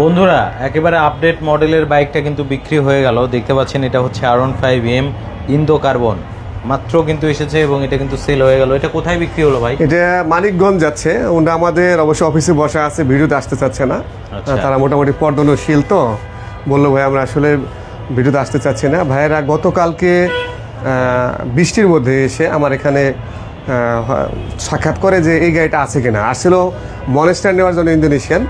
বন্ধুরা একেবারে আপডেট মডেলের বাইকটা কিন্তু বিক্রি হয়ে গেল। দেখতে পাচ্ছেন এটা হচ্ছে R one five M Indo carbon মাত্র কিন্তু এসেছে এবং এটা কিন্তু সেল হয়ে গেল। এটা কোথায় বিক্রি হলো ভাই? এটা মানিকগঞ্জ যাচ্ছে। ওটা আমাদের অবশ্য অফিসে বসা আছে ভিডিওতে আসতে চাচ্ছে না। আচ্ছা। তারা মোটামুটি পর্দনশীল তো। বলল ভাই আমরা আসলে ভিডিওতে আসতে চাচ্ছি না। ভাইয়েরা গতকালকে বৃষ্টির মধ্যে এসে আমার এখানে সাক্ষাৎ করে যে এই গাড়িটা আছে কিনা। আসছিল মনেস্টার নেওয়ার জন্য ইন্দোনেশিয়ান।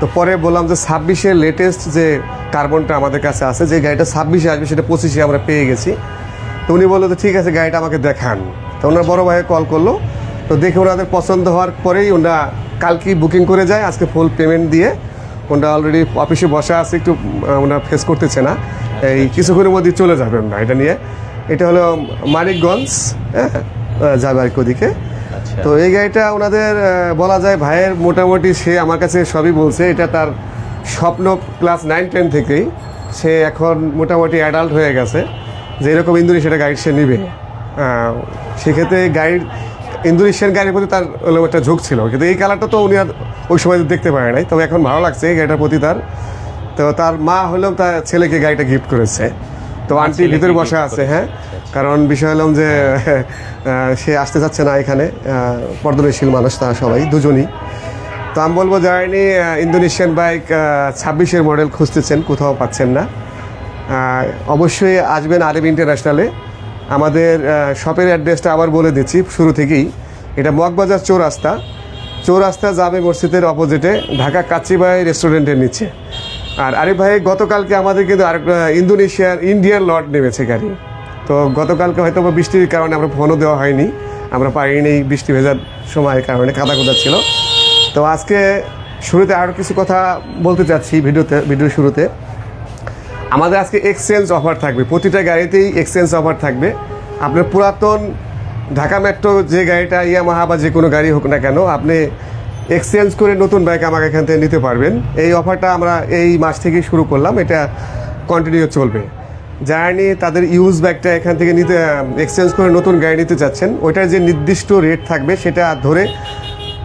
তো পরে বললাম যে ছাব্বিশের লেটেস্ট যে কার্বনটা আমাদের কাছে আছে, যে গাড়িটা ছাব্বিশে আসবে সেটা পঁচিশে আমরা পেয়ে গেছি। তো উনি বলল তো ঠিক আছে, গাড়িটা আমাকে দেখান। তো ওনার বড় ভাইয়ে কল করল। তো দেখে ওনাদের পছন্দ হওয়ার পরেই ওনারা কালকেই বুকিং করে যায়, আজকে ফুল পেমেন্ট দিয়ে। ওনারা অলরেডি অফিসে বসা আছে, একটু ওনারা ফেস করতেছে না। এই কিছুক্ষণের মধ্যে চলে যাবেন না এটা নিয়ে। এটা হলো মানিকগঞ্জ হ্যাঁ যাবে আর কি ওদিকে। তো এই গাড়িটা ওনাদের বলা যায় ভাইয়ের মোটামুটি সে আমার কাছে সবই বলছে। এটা তার স্বপ্ন ক্লাস নাইন টেন থেকেই। সে এখন মোটামুটি অ্যাডাল্ট হয়ে গেছে। যে এরকম ইন্দোনেশিয়ার গাড়ি সে নিবে। সেক্ষেত্রে গাড়ির ইন্দোনেশিয়ান গাড়ির প্রতি তার একটা ঝোঁক ছিল। কিন্তু এই কালারটা তো উনি আর ওই সময় দেখতে পারে নাই। তবে এখন ভালো লাগছে এই গাড়িটার প্রতি তার। তো তার মা হলেও তার ছেলেকে গাড়িটা গিফট করেছে। তো আন্টি ভিতরে বসা আছে হ্যাঁ। কারণ বিষয় হলাম যে সে আসতে চাচ্ছে না এখানে পর্দনশীল মানুষ তারা সবাই, দুজনই। তো আমি বলব, যায়নি ইন্দোনেশিয়ান বাইক ছাব্বিশের মডেল খুঁজতেছেন, কোথাও পাচ্ছেন না। অবশ্যই আসবেন আরএম ইন্টারন্যাশনালে। আমাদের শপের অ্যাড্রেসটা আবার বলে দিচ্ছি, শুরু থেকেই। এটা মগবাজার চৌরাস্তা। চৌরাস্তা জামে মসজিদের অপোজিটে, ঢাকা কাচ্চিবাই রেস্টুরেন্টের নিচে। আর আরিফ ভাই, গতকালকে আমাদের কিন্তু আর ইন্দোনেশিয়ার ইন্ডিয়ান লট নেমেছে গাড়ি। তো গতকালকে হয়তো বা বৃষ্টির কারণে আমরা ফোনও দেওয়া হয়নি। আমরা পারিনি বৃষ্টি ভেজার সময়ের কারণে কাদা কোদা ছিল। তো আজকে শুরুতে আরও কিছু কথা বলতে চাচ্ছি ভিডিওতে ভিডিও শুরুতে। আমাদের আজকে এক্সচেঞ্জ অফার থাকবে। প্রতিটা গাড়িতেই এক্সচেঞ্জ অফার থাকবে। আপনার পুরাতন ঢাকা মেট্রো যে গাড়িটা, ইয়ামাহা বা যে কোনো গাড়ি হোক না কেন, আপনি এক্সচেঞ্জ করে নতুন বাইক আমাকে এখান থেকে নিতে পারবেন। এই অফারটা আমরা এই মাস থেকেই শুরু করলাম। এটা কন্টিনিউ চলবে। জার্নি তাদের ইউজ ব্যাগটা এখান থেকে নিতে এক্সচেঞ্জ করে নতুন গাড়ি নিতে চাচ্ছেন ওইটার যে নির্দিষ্ট রেট থাকবে সেটা ধরে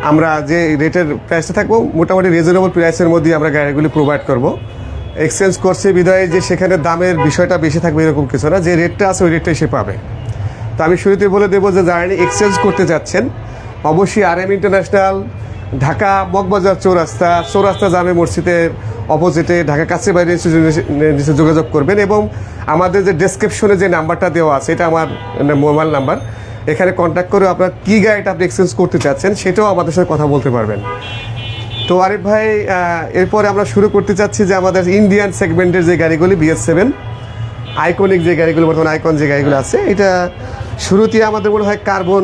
আমরা যে রেটের প্রাইসটা থাকব, মোটামুটি রিজনেবল প্রাইসের মধ্যে আমরা গাড়িগুলি প্রোভাইড করব। এক্সচেঞ্জ করছে বিদায় যে সেখানে দামের বিষয়টা বেশি থাকবে এরকম কিছু না, যে রেটটা আছে ওই রেটটাই সে পাবে। তো আমি শুরুতে বলে দেবো যে জার্নি এক্সচেঞ্জ করতে যাচ্ছেন। অবশ্যই R M international Dhaka Moghbazar Chowrasta Chowrasta জামে মসজিদের অপোজিটে ঢাকা কাছে বাইরে নিচে যোগাযোগ করবেন এবং আমাদের যে ডেসক্রিপশনে যে নাম্বারটা দেওয়া আছে, এটা আমার মোবাইল নাম্বার এখানে কন্ট্যাক্ট করে আপনার কী গাড়িটা আপনি এক্সচেঞ্জ করতে চাচ্ছেন, সেটাও আমাদের সাথে কথা বলতে পারবেন। তো আরিফ ভাই এরপরে আমরা শুরু করতে চাচ্ছি যে আমাদের ইন্ডিয়ান সেগমেন্টের যে গাড়িগুলি বিএস সেভেন আইকনিক যে গাড়িগুলো, বর্তমানে আইকন যে গাড়িগুলো আছে, এটা শুরুতে আমাদের মনে হয় কার্বন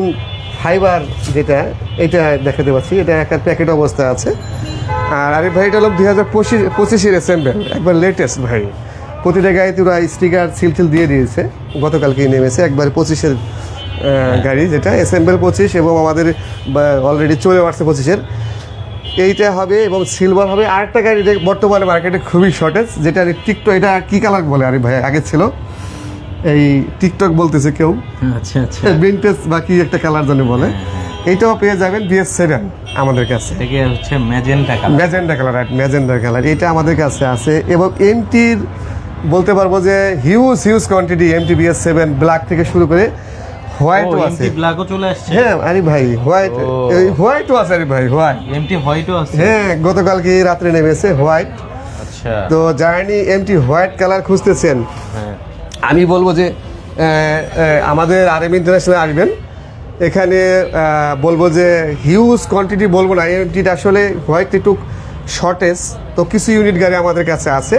ফাইবার যেটা, এটা দেখাতে পাচ্ছি। এটা একটা প্যাকেট অবস্থা আছে। আর আরিফ ভাই, এটা হলো দুই হাজার পঁচিশ, পঁচিশের একবার লেটেস্ট ভাই। প্রতিটা গাড়িতে ওরা স্টিকার সিল টিল দিয়ে দিয়েছে। গতকালকেই নেমেছে, একবার পঁচিশের গাড়ি যেটা অ্যাসেম্বল পঁচিশ এবং আমাদের অলরেডি চলে আসছে পঁচিশের। এইটা হবে এবং সিলভার হবে। আরেকটা গাড়ি বর্তমানে মার্কেটে খুবই শর্টেজ যেটা টিকটক, এটা কি কালার বলে আরে ভাই? আগে ছিল। এই টিকটক বলতেছে কেউ। আচ্ছা আচ্ছা। ভিনটেজ বা কি একটা কালার জানি বলে। এইটাও পেয়ে যাবেন বিএস সেভেন আমাদের কাছে। হচ্ছে magenta colour magenta colour magenta colour এটা আমাদের কাছে আছে এবং এমটির বলতে পারব যে huge huge quantity MT BS seven black থেকে শুরু করে হোয়াইটও আছে। ব্ল্যাকও চলে আসছে? হ্যাঁ আরে ভাই হোয়াইট ও। হোয়াইটও আছে আরে ভাই হোয়াইট এমটি হোয়াইটও আছে? হ্যাঁ গতকালকে রাত্রে নেমেছে হোয়াইট আচ্ছা। তো জার্নি এমটি হোয়াইট কালার খুঁজতেছেন। হ্যাঁ। আমি বলব যে আমাদের আর এম ইন্টারন্যাশনাল আসবেন। এখানে বলব যে হিউজ কোয়ান্টিটি বলব না এমটিটা আসলে হোয়াইট একটু শর্টেজ তো কিছু ইউনিট গাড়ি আমাদের কাছে আছে।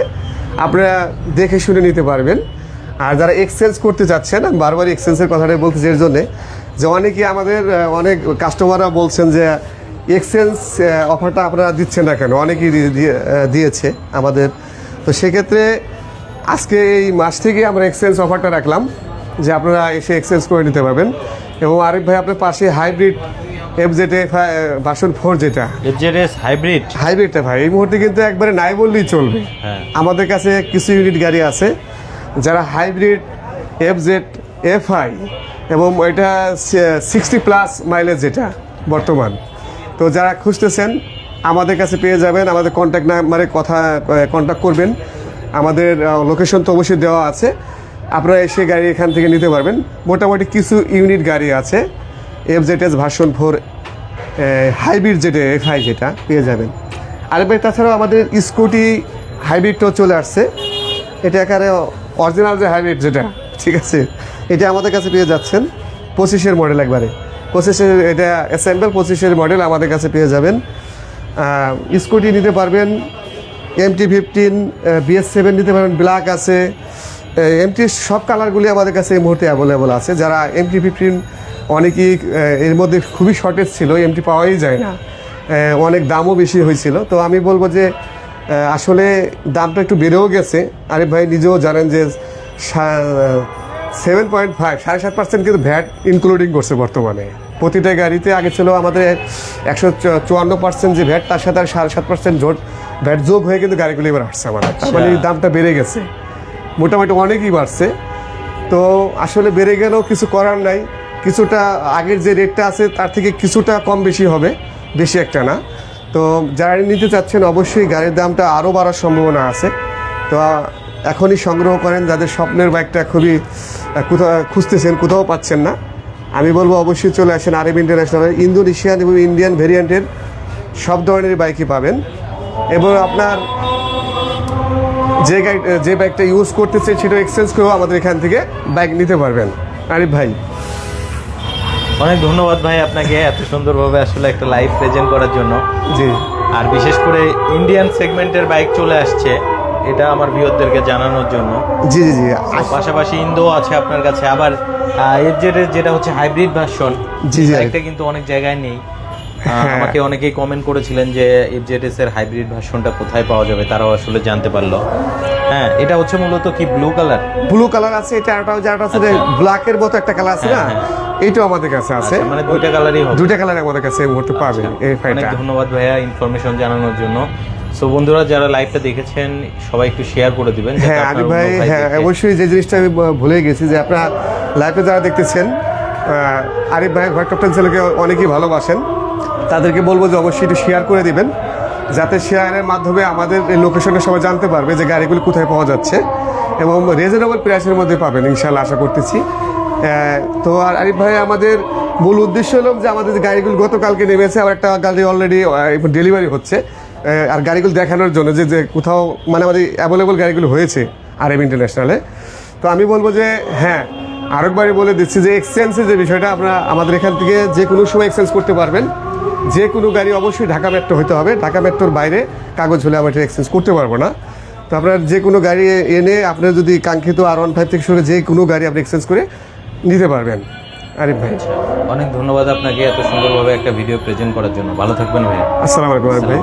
আপনারা দেখে শুনে নিতে পারবেন। আর যারা এক্সচেঞ্জ করতে চাচ্ছেন বারবার এক্সচেঞ্জের কথাটাই বলতেছি এর জন্যে, যে অনেকে আমাদের অনেক কাস্টমাররা বলছেন যে এক্সচেঞ্জ অফারটা আপনারা দিচ্ছেন না কেন? অনেকেই দিয়ে- দিয়ে- দিয়েছে আমাদের। তো সেক্ষেত্রে আজকে এই মাস থেকে আমরা এক্সচেঞ্জ অফারটা রাখলাম যে আপনারা এসে এক্সচেঞ্জ করে নিতে পারবেন। এবং আরিফ ভাই আপনার পাশে hybrid F Z version four যেটা। এফজেডএস হাইব্রিড হাইব্রিডটা ভাই এই মুহূর্তে কিন্তু একবারে নাই বললেই চলবে। হ্যাঁ। আমাদের কাছে কিছু ইউনিট গাড়ি আছে যারা hybrid F Z F I এবং এটা সিক্সটি প্লাস মাইলেজ যেটা বর্তমান। তো যারা খুঁজতেছেন আমাদের কাছে পেয়ে যাবেন। আমাদের কন্ট্যাক্ট নাম্বারে কথা কন্ট্যাক্ট করবেন। আমাদের লোকেশন তো অবশ্যই দেওয়া আছে। আপনারা এসে গাড়ি এখান থেকে নিতে পারবেন। মোটামুটি কিছু ইউনিট গাড়ি আছে। F Z S version four hybrid যেটা এফ আই যেটা পেয়ে যাবেন। আর ভাই তাছাড়াও আমাদের স্কুটি হাইব্রিডটাও চলে আসছে। এটা এখানে অরিজিনাল যে হাইব্রিড যেটা ঠিক আছে? এটা আমাদের কাছে পেয়ে যাচ্ছেন পঁচিশের মডেল একবারে। পঁচিশের এটা অ্যাসেম্বল পঁচিশের মডেল আমাদের কাছে পেয়ে যাবেন। স্কুটি নিতে পারবেন এমটি ফিফটিন বিএস সেভেন নিতে পারবেন ব্ল্যাক আছে। এমটি সব কালারগুলি আমাদের কাছে এই মুহূর্তে অ্যাভেলেবল আছে। যারা এমটি ফিফটিন অনেকেই এর মধ্যে খুবই শর্টেজ ছিল এমটি পাওয়াই যায় না। অনেক দামও বেশি হয়েছিল। তো আমি বলব যে আসলে দামটা একটু বেড়েও গেছে। আরে ভাই নিজেও জানেন যে সেভেন পয়েন্ট ফাইভ সাড়ে সাত পার্সেন্ট কিন্তু ভ্যাট ইনক্লুডিং করছে বর্তমানে। প্রতিটা গাড়িতে আগে ছিল আমাদের একশো চুয়ান্ন পার্সেন্ট যে ভ্যাট তার সাথে আর সাড়ে সাত পার্সেন্ট জোট ভ্যাট যোগ হয়ে কিন্তু গাড়িগুলি এবার আসছে আমাদের তার মানে দামটা বেড়ে গেছে। মোটামুটি অনেকই বাড়ছে। তো আসলে বেড়ে গেলেও কিছু করার নাই। কিছুটা আগের যে রেটটা আছে তার থেকে কিছুটা কম বেশি হবে। বেশি একটা না। তো যারা নিতে চাচ্ছেন অবশ্যই গাড়ির দামটা আরও বাড়ার সম্ভাবনা আছে। তো এখনই সংগ্রহ করেন। যাদের স্বপ্নের বাইকটা খুবই কোথাও খুঁজতেছেন কোথাও পাচ্ছেন না। আমি বলব অবশ্যই চলে আসেন আরব ইন্টারন্যাশনাল ইন্দোনেশিয়ান এবং ইন্ডিয়ান ভেরিয়েন্টের সব ধরনের বাইকই পাবেন। এবং আপনার যে যে বাইকটা ইউজ করতেছে সেটা এক্সচেঞ্জ করেও আমাদের এখান থেকে বাইক নিতে পারবেন। আরিফ ভাই। অনেক ধন্যবাদ ভাই আপনাকে এত সুন্দরভাবে আসলে একটা লাইভ প্রেজেন্ট করার জন্য। জি। আর বিশেষ করে ইন্ডিয়ান সেগমেন্টের বাইক চলে আসছে এটা আমার ভিউয়ারদেরকে জানানোর জন্য। জি জি জি। পাশাপাশি ইন্দো আছে আপনার কাছে আবার এর যেটা হচ্ছে হাইব্রিড ভার্সন জি, জি। বাইকটা কিন্তু অনেক জায়গায় নেই। আমাকে অনেকেই কমেন্ট করেছিলেন যে এফজেডএস এর হাইব্রিড ভার্সনটা কোথায় পাওয়া যাবে তারাও আসলে জানতে পারল। হ্যাঁ এটা হচ্ছে মূলত কি ব্লু কালার ব্লু কালার আছে এটা আরেকটা যেটা আছে ব্ল্যাকের মতো একটা কালার আছে না? হ্যাঁ, এইটাও আমাদের কাছে আছে। মানে দুইটা কালারই হবে। দুইটা কালার আমাদের কাছে মুহূর্তে পাবেন এই অনেক ধন্যবাদ ভাইয়া ইনফরমেশন জানানোর জন্য। সো বন্ধুরা যারা লাইভটা দেখেছেন সবাই একটু শেয়ার করে দিবেন হ্যাঁ আরিফ ভাই হ্যাঁ অবশ্যই যে জিনিসটা আমি ভুলে গেছি যে আপনারা লাইভে যারা দেখতেছেন আরিফ ভাই ঘর টপটেন ছেলেকে অনেকেই ভালোবাসেন। তাদেরকে বলব যে অবশ্যই একটু শেয়ার করে দিবেন, যাতে শেয়ারের মাধ্যমে আমাদের এই লোকেশনটা সবাই জানতে পারবে যে গাড়িগুলো কোথায় পাওয়া যাচ্ছে এবং রিজনেবল প্রাইসের মধ্যে পাবেন ইনশাল্লাহ আশা করতেছি। তো আর আরিফ ভাই, আমাদের মূল উদ্দেশ্য হলো যে আমাদের যে গাড়িগুলো গতকালকে নেমেছে, আবার একটা গাড়ি অলরেডি ডেলিভারি হচ্ছে। আর গাড়িগুলো দেখানোর জন্য যে যে কোথাও মানে আমাদের অ্যাভেলেবল গাড়িগুলো হয়েছে আর এম ইন্টারন্যাশনালে তো আমি বলব যে হ্যাঁ আরেকবারই বলে দিচ্ছি যে এক্সচেঞ্জের যে বিষয়টা, আপনারা আমাদের এখান থেকে যে কোনো সময় এক্সচেঞ্জ করতে পারবেন। যে কোনো গাড়ি অবশ্যই ঢাকা মেট্রো হতে হবে। ঢাকা মেট্রোর বাইরে কাগজ হলে আমরা এটা এক্সচেঞ্জ করতে পারব না। তো আপনার যে কোনো গাড়ি এনে আপনার যদি কাঙ্ক্ষিত আর ওয়ান ফাইভ থেকে শুরু যে কোনো গাড়ি আপনি এক্সচেঞ্জ করে নিতে পারবেন। আরিফ ভাই। অনেক ধন্যবাদ আপনাকে এত সুন্দরভাবে একটা ভিডিও প্রেজেন্ট করার জন্য। ভালো থাকবেন ভাই আসসালামু আলাইকুম আরিফ ভাই।